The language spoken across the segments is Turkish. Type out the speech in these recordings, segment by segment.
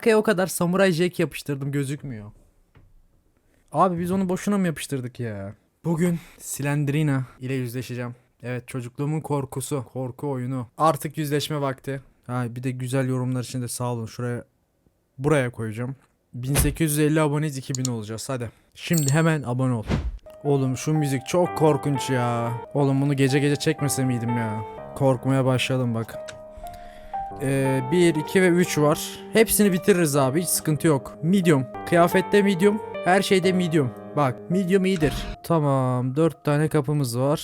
Arkaya o kadar samuray jack yapıştırdım gözükmüyor. Abi biz onu boşuna mı yapıştırdık ya? Bugün Slendrina ile yüzleşeceğim. Evet çocukluğumun korkusu. Korku oyunu. Artık yüzleşme vakti. Ha bir de güzel yorumlar için de sağ olun. Şuraya buraya koyacağım. 1850 aboneyiz 2000 olacağız hadi. Şimdi hemen abone ol. Oğlum şu müzik çok korkunç ya. Oğlum bunu gece gece çekmese miydim ya? Korkmaya başladım bak. Ee, 1, 2 ve 3 var. Hepsini bitiririz abi hiç sıkıntı yok. Medium. Kıyafette medium. Her şeyde medium. Bak medium iyidir. Tamam 4 tane kapımız var.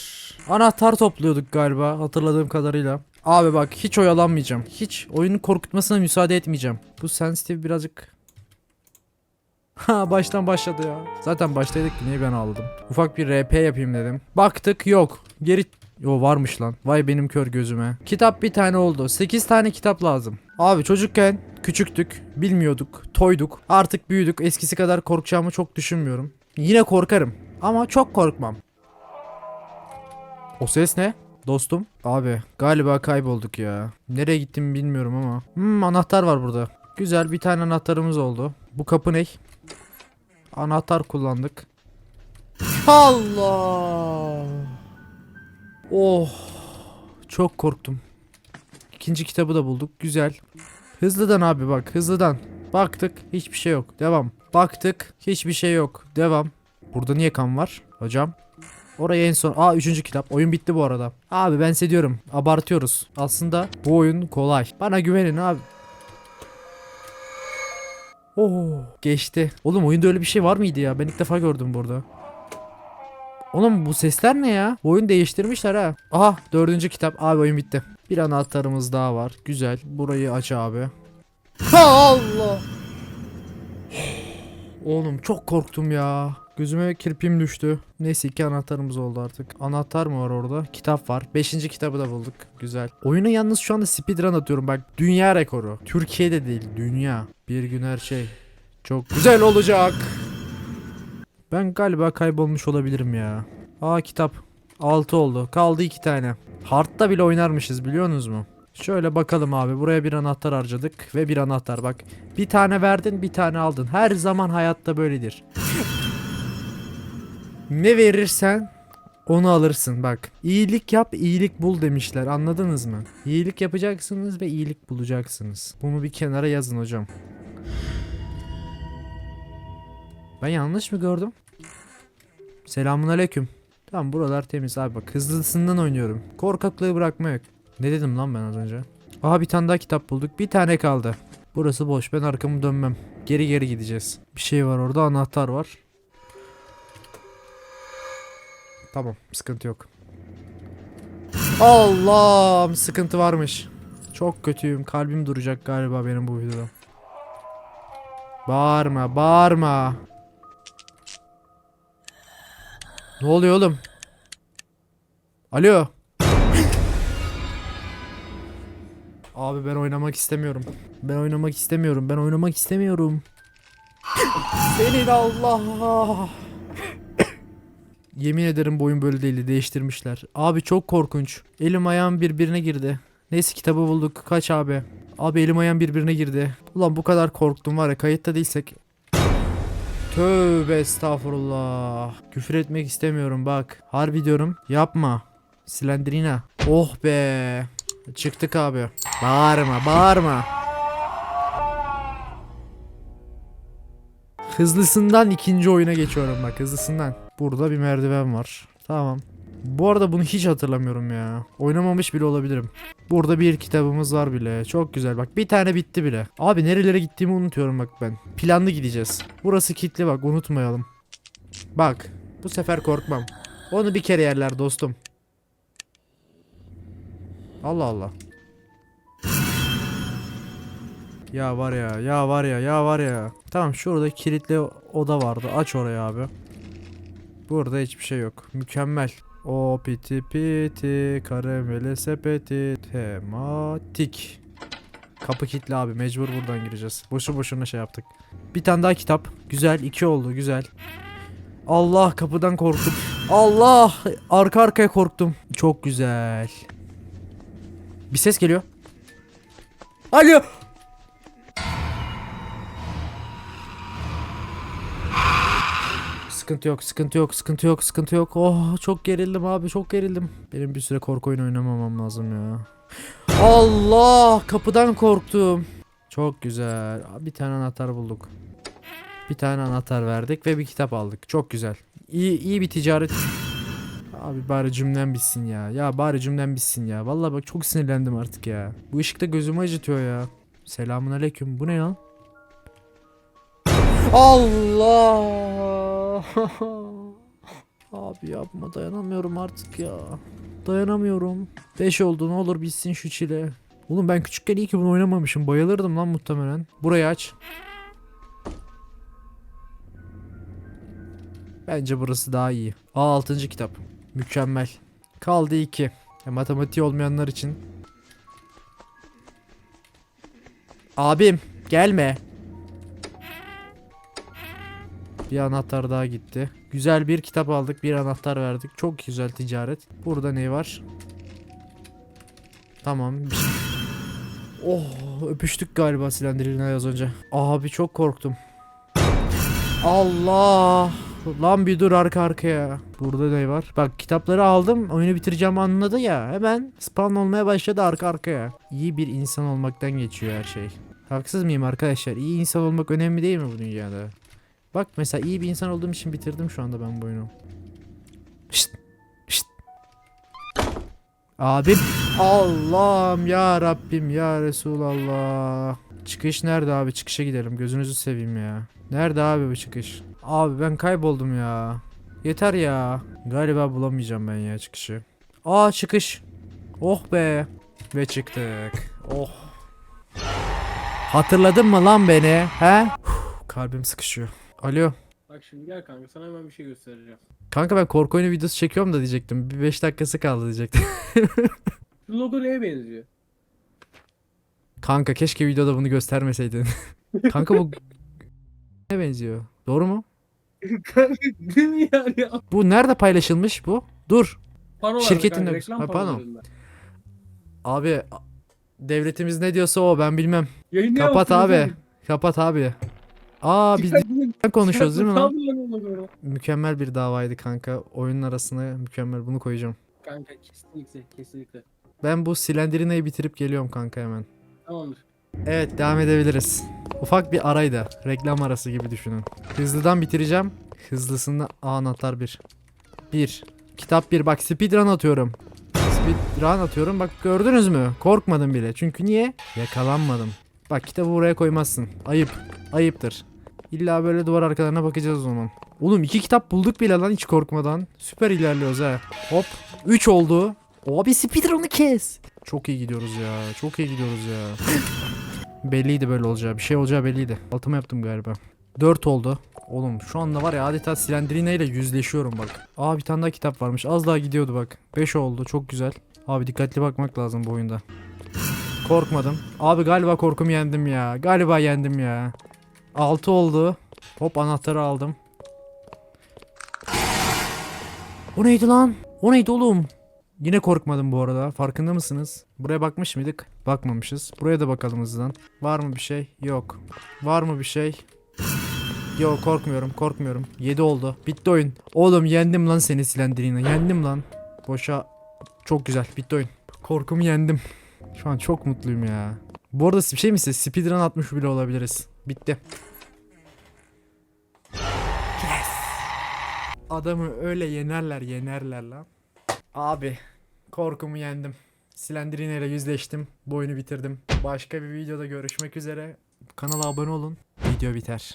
Anahtar topluyorduk galiba hatırladığım kadarıyla. Abi bak hiç oyalanmayacağım. Hiç oyunun korkutmasına müsaade etmeyeceğim. Bu sensitive birazcık Ha baştan başladı ya. Zaten başlaydık ki niye ben ağladım. Ufak bir RP yapayım dedim. Baktık yok. Geri Yo varmış lan. Vay benim kör gözüme. Kitap bir tane oldu. 8 tane kitap lazım. Abi çocukken küçüktük. Bilmiyorduk. Toyduk. Artık büyüdük. Eskisi kadar korkacağımı çok düşünmüyorum. Yine korkarım. Ama çok korkmam. O ses ne? Dostum. Abi galiba kaybolduk ya. Nereye gittim bilmiyorum ama. Hmm anahtar var burada. Güzel bir tane anahtarımız oldu. Bu kapı ne? Anahtar kullandık. Allah. Oh. Çok korktum. İkinci kitabı da bulduk. Güzel. Hızlıdan abi bak hızlıdan. Baktık hiçbir şey yok. Devam. Baktık hiçbir şey yok. Devam. Burada niye kan var hocam? Oraya en son. Aa üçüncü kitap. Oyun bitti bu arada. Abi ben size diyorum. Abartıyoruz. Aslında bu oyun kolay. Bana güvenin abi. Oo geçti. Oğlum oyunda öyle bir şey var mıydı ya? Ben ilk defa gördüm burada. Oğlum bu sesler ne ya? Bu oyun değiştirmişler ha. Aha dördüncü kitap. Abi oyun bitti. Bir anahtarımız daha var. Güzel. Burayı aç abi. Ha Allah. Oğlum çok korktum ya. Gözüme kirpim düştü. Neyse iki anahtarımız oldu artık. Anahtar mı var orada? Kitap var. Beşinci kitabı da bulduk. Güzel. Oyuna yalnız şu anda speedrun atıyorum. Bak dünya rekoru. Türkiye'de değil dünya. Bir gün her şey çok güzel olacak. Ben galiba kaybolmuş olabilirim ya. Aa kitap. 6 oldu. Kaldı 2 tane. Hard'da bile oynarmışız biliyorsunuz mu? Şöyle bakalım abi. Buraya bir anahtar harcadık. Ve bir anahtar bak. Bir tane verdin bir tane aldın. Her zaman hayatta böyledir. ne verirsen onu alırsın bak. İyilik yap iyilik bul demişler anladınız mı? İyilik yapacaksınız ve iyilik bulacaksınız. Bunu bir kenara yazın hocam. Ben yanlış mı gördüm? Selamun aleyküm. Tamam buralar temiz abi bak hızlısından oynuyorum. Korkaklığı bırakma yok. Ne dedim lan ben az önce? Aha bir tane daha kitap bulduk. Bir tane kaldı. Burası boş. Ben arkamı dönmem. Geri geri gideceğiz. Bir şey var orada. Anahtar var. Tamam. Sıkıntı yok. Allah'ım sıkıntı varmış. Çok kötüyüm. Kalbim duracak galiba benim bu videoda. Bağırma, bağırma. Ne oluyor oğlum? Alo. Abi ben oynamak istemiyorum. Ben oynamak istemiyorum. Ben oynamak istemiyorum. Senin Allah. Yemin ederim bu oyun böyle değildi. Değiştirmişler. Abi çok korkunç. Elim ayağım birbirine girdi. Neyse kitabı bulduk. Kaç abi? Abi elim ayağım birbirine girdi. Ulan bu kadar korktum var ya kayıtta değilsek. Tövbe estağfurullah. Küfür etmek istemiyorum bak. Harbi diyorum. Yapma. Silendrina. Oh be. Çıktık abi. Bağırma bağırma. Hızlısından ikinci oyuna geçiyorum bak hızlısından. Burada bir merdiven var. Tamam. Bu arada bunu hiç hatırlamıyorum ya. Oynamamış bile olabilirim. Burada bir kitabımız var bile. Çok güzel bak. Bir tane bitti bile. Abi nerelere gittiğimi unutuyorum bak ben. Planlı gideceğiz. Burası kilitli bak unutmayalım. Bak. Bu sefer korkmam. Onu bir kere yerler dostum. Allah Allah. Ya var ya, ya var ya, ya var ya. Tamam şurada kilitli oda vardı. Aç orayı abi. Burada hiçbir şey yok. Mükemmel. O piti piti karamele sepeti tematik. Kapı kilitli abi mecbur buradan gireceğiz. Boşu boşuna şey yaptık. Bir tane daha kitap. Güzel iki oldu güzel. Allah kapıdan korktum. Allah arka arkaya korktum. Çok güzel. Bir ses geliyor. Alo. Sıkıntı yok, sıkıntı yok, sıkıntı yok, sıkıntı yok. Oh çok gerildim abi, çok gerildim. Benim bir süre korku oyunu oynamamam lazım ya. Allah! Kapıdan korktum. Çok güzel. Bir tane anahtar bulduk. Bir tane anahtar verdik ve bir kitap aldık. Çok güzel. İyi iyi bir ticaret. Abi bari cümlem bitsin ya. Ya bari cümlem bitsin ya. Vallahi bak çok sinirlendim artık ya. Bu ışıkta gözümü acıtıyor ya. Selamun aleyküm. Bu ne lan? Allah! Abi yapma dayanamıyorum artık ya. Dayanamıyorum. 5 oldu ne olur bitsin şu çile. Oğlum ben küçükken iyi ki bunu oynamamışım. Bayılırdım lan muhtemelen. Burayı aç. Bence burası daha iyi. Aa 6. kitap. Mükemmel. Kaldı 2. E, matematiği olmayanlar için. Abim gelme. Bir anahtar daha gitti. Güzel bir kitap aldık. Bir anahtar verdik. Çok güzel ticaret. Burada ne var? Tamam. Oh öpüştük galiba Silendiril'le az önce. Abi çok korktum. Allah. Lan bir dur arka arkaya. Burada ne var? Bak kitapları aldım. Oyunu bitireceğim anladı ya. Hemen spawn olmaya başladı arka arkaya. İyi bir insan olmaktan geçiyor her şey. Haksız mıyım arkadaşlar? İyi insan olmak önemli değil mi bu dünyada? Bak mesela iyi bir insan olduğum için bitirdim şu anda ben bu oyunu. Şşt. Şşt. Abim. Allah'ım ya Rabbim ya Resulallah. Çıkış nerede abi? Çıkışa gidelim. Gözünüzü seveyim ya. Nerede abi bu çıkış? Abi ben kayboldum ya. Yeter ya. Galiba bulamayacağım ben ya çıkışı. Aa çıkış. Oh be. Ve çıktık. Oh. Hatırladın mı lan beni? He? Kalbim sıkışıyor. Alo. Bak şimdi gel kanka sana hemen bir şey göstereceğim. Kanka ben korku oyunu videosu çekiyorum da diyecektim. Bir 5 dakikası kaldı diyecektim. Şu logo neye benziyor? Kanka keşke videoda bunu göstermeseydin. Kanka bu ne benziyor? Doğru mu? Kanka değil mi yani? Bu nerede paylaşılmış bu? Dur. Panolar Şirketin kanka, reklam Ha, pano. Abi devletimiz ne diyorsa o ben bilmem. Yayınlayamazsın Kapat abi. Kapat abi. Aa biz konuşuyoruz değil mi lan? Mükemmel bir davaydı kanka. Oyunun arasına mükemmel. Bunu koyacağım. Kanka kesinlikle kesinlikle. Ben bu Silendrina'yı bitirip geliyorum kanka hemen. Tamamdır. Evet devam edebiliriz. Ufak bir araydı. Reklam arası gibi düşünün. Hızlıdan bitireceğim. Hızlısında Aa, anahtar bir. Bir. Kitap bir. Bak speedrun atıyorum. Speedrun atıyorum. Bak gördünüz mü? Korkmadım bile. Çünkü niye? Yakalanmadım. Bak kitabı buraya koymazsın. Ayıp. Ayıptır. İlla böyle duvar arkalarına bakacağız o zaman. Oğlum iki kitap bulduk bile lan hiç korkmadan. Süper ilerliyoruz ha. Hop. Üç oldu. Abi speedrun'u kes. Çok iyi gidiyoruz ya. Çok iyi gidiyoruz ya. Belliydi böyle olacağı. Bir şey olacağı belliydi. Altıma yaptım galiba. 4 oldu. Oğlum şu anda var ya adeta Silendrina ile yüzleşiyorum bak. Aa bir tane daha kitap varmış. Az daha gidiyordu bak. 5 oldu. Çok güzel. Abi dikkatli bakmak lazım bu oyunda. Korkmadım. Abi galiba korkumu yendim ya. Galiba yendim ya. 6 oldu. Hop anahtarı aldım. O neydi lan? O neydi oğlum? Yine korkmadım bu arada. Farkında mısınız? Buraya bakmış mıydık? Bakmamışız. Buraya da bakalım hızlıdan. Var mı bir şey? Yok. Var mı bir şey? Yok korkmuyorum korkmuyorum. 7 oldu. Bitti oyun. Oğlum yendim lan seni Silendrina. Yendim lan. Boşa. Çok güzel. Bitti oyun. Korkumu yendim. Şu an çok mutluyum ya. Bu arada bir şey mi size? Speedrun atmış bile olabiliriz. Bitti. Yes. Adamı öyle yenerler yenerler lan. Abi korkumu yendim. Silendrina ile yüzleştim. Bu oyunu bitirdim. Başka bir videoda görüşmek üzere. Kanala abone olun. Video biter.